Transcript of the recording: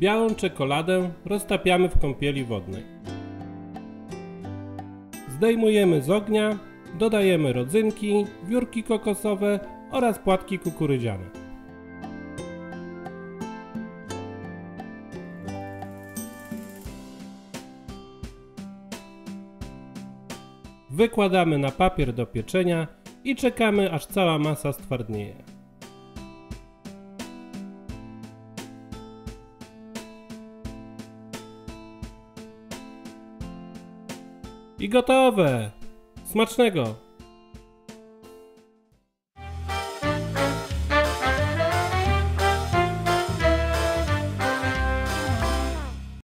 Białą czekoladę roztapiamy w kąpieli wodnej. Zdejmujemy z ognia, dodajemy rodzynki, wiórki kokosowe oraz płatki kukurydziane. Wykładamy na papier do pieczenia i czekamy aż cała masa stwardnieje. I gotowe! Smacznego!